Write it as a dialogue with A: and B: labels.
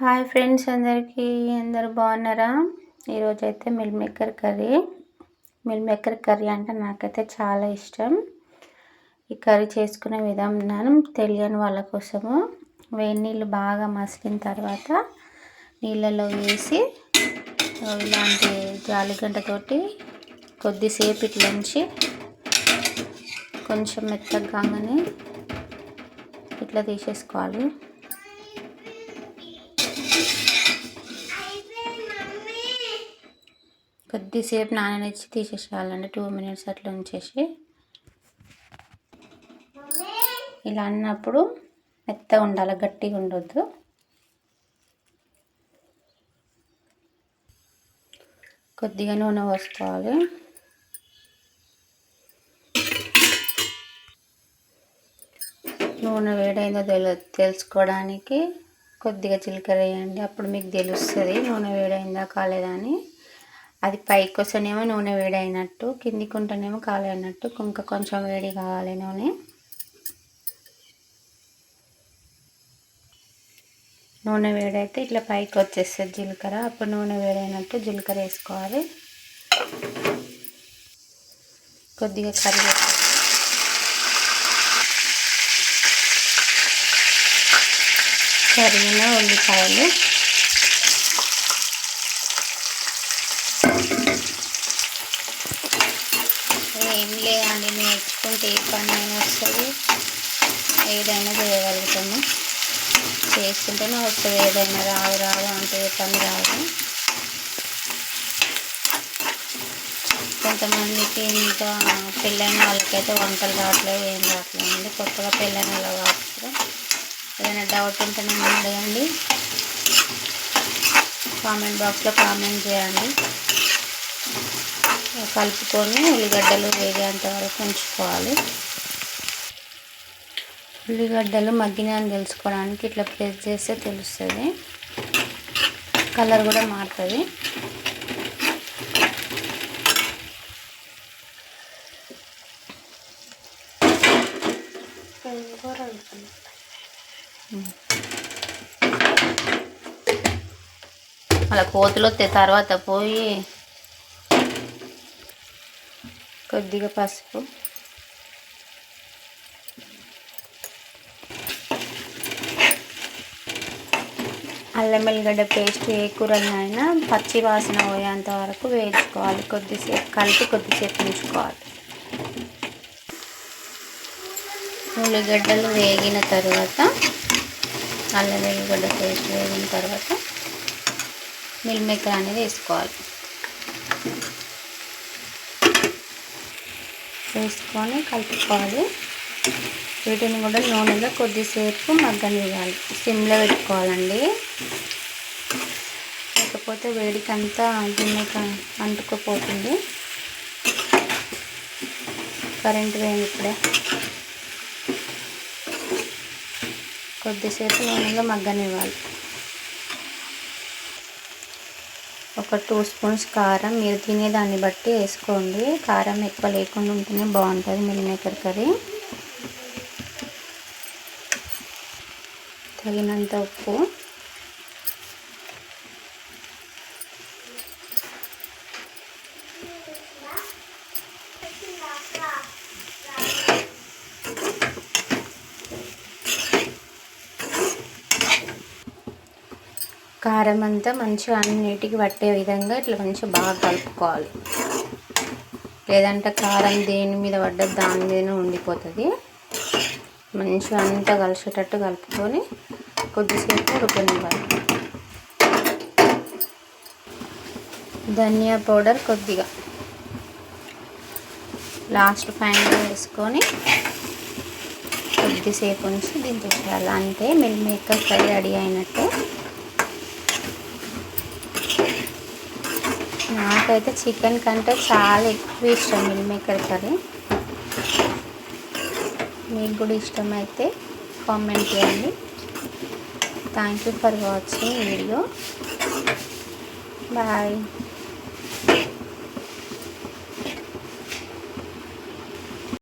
A: Hi friends అందరికీ అందరు బాగున్నారా? ఈరోజు అయితే meal maker curry. Meal maker curry అంటే నాకైతే చాలా ఇష్టం. ఈ కర్రీ చేసుకునే విధానం తెలియని వాళ్ళ కోసము. వేడి నీళ్ళు బాగా మసిలిన తర్వాత నీళ్ళలో వేసి ఇలాంటి జాలిగంటతోటి కొద్దిసేపు ఇట్లంచి కొంచెం మెత్తగా ఇట్లా తీసేసుకోవాలి. కొద్దిసేపు నాననిచ్చి తీసేసేయాలండి. టూ మినిట్స్ అట్లా ఉంచేసి. ఇలా అన్నప్పుడు మెత్తగా ఉండాలి గట్టిగా ఉండొద్దు. కొద్దిగా నూనె పోసుకోవాలి. నూనె వేడైందో తెలు తెలుసుకోవడానికి కొద్దిగా జీలకర్ర వేయండి. అప్పుడు మీకు తెలుస్తుంది నూనె వేడైందా కాలేదా అని. అది పైకొసనేమో నూనె వేడైనట్టు కిందికి ఉంటేనేమో కాలేనట్టు ఇంకా కొంచెం వేడి కావాలి నూనె. నూనె వేడైతే ఇట్లా పైకి వచ్చేస్తుంది జీలకర్ర. అప్పుడు నూనె వేడైనట్టు జీలకర్ర వేసుకోవాలి. కొద్దిగా కర్రీ కరిగిన ఉల్లిపాయలు. ఏ పని అయినా వస్తుంది ఏదైనా చేయగలుగుతాము. చేసుకుంటేనే వస్తుంది ఏదైనా రాదు రాదు అంటే పని రాదు. కొంతమందికి ఇంకా పెళ్ళైన వాళ్ళకైతే వంటలు రావట్లేదు ఏం రావట్లేదు అండి. కొత్తగా పెళ్ళైన వాళ్ళు కావచ్చు. ఏదైనా డౌట్ ఉంటే నేను అడగండి. కామెంట్ బాక్స్లో కామెంట్ చేయండి. కలుపుకొని ఉల్లిగడ్డలు వేగేంత వరకు ఉంచుకోవాలి. ఉల్లిగడ్డలు మగ్గినాయని తెలుసుకోవడానికి ఇట్లా ప్రెస్ చేస్తే తెలుస్తుంది. కలర్ కూడా మారుతుంది. అలా కోతులు వస్తే తర్వాత పోయి కొద్దిగా పసుపు. అల్లం వెల్లిగడ్డ పేస్ట్ ఏ కూరలైనా పచ్చి వాసన పోయేంత వరకు వేయించుకోవాలి. కొద్దిసేపు కలిపి కొద్దిసేపు ఉంచుకోవాలి. ఉల్లిగడ్డలు వేగిన తర్వాత అల్లం వెల్లిగడ్డ పేస్ట్ వేగిన తర్వాత మిల్మేకర్ అనేది వేసుకోవాలి. వేసుకొని కలుపుకోవాలి. వీటిని కూడా నూనెలో కొద్దిసేపు మగ్గనివ్వాలి. సిమ్లో పెట్టుకోవాలండి. లేకపోతే వేడికి అంతా గిన్నెకి అంటుకుపోతుంది. కరెంట్ వేయండి ఇప్పుడే. కొద్దిసేపు నూనెలో మగ్గనివ్వాలి. ఒక టూ స్పూన్స్ కారం. మీరు తినేదాన్ని బట్టి వేసుకోండి. కారం ఎక్కువ లేకుండా ఉంటేనే బాగుంటుంది మిల్ మేకర్ కర్రీ. తగినంత ఉప్పు. కారం అంతా మంచిగా అన్నిటికి పట్టే విధంగా ఇట్లా మంచిగా బాగా కలుపుకోవాలి. లేదంటే కారం దేని మీద పడ్డది దాని మీదనే ఉండిపోతుంది. మంచిగా అంతా కలిసేటట్టు కలుపుకొని కొద్దిసేపు ఉడకనివ్వాలి. ధనియా పౌడర్ కొద్దిగా. లాస్ట్ ఫైనల్ వేసుకొని కొద్దిసేపు ఉంచి దించేసేయాలి అంతే మిల్ మేకర్ ఫ్రై రెడీ అయినట్టే. నాకైతే చికెన్ కంటే చాలా ఎక్కువ ఇష్టం మిల్ మేకర్ కర్రీ. మీకు కూడా ఇష్టమైతే కామెంట్ చేయండి. Thank you for watching video bye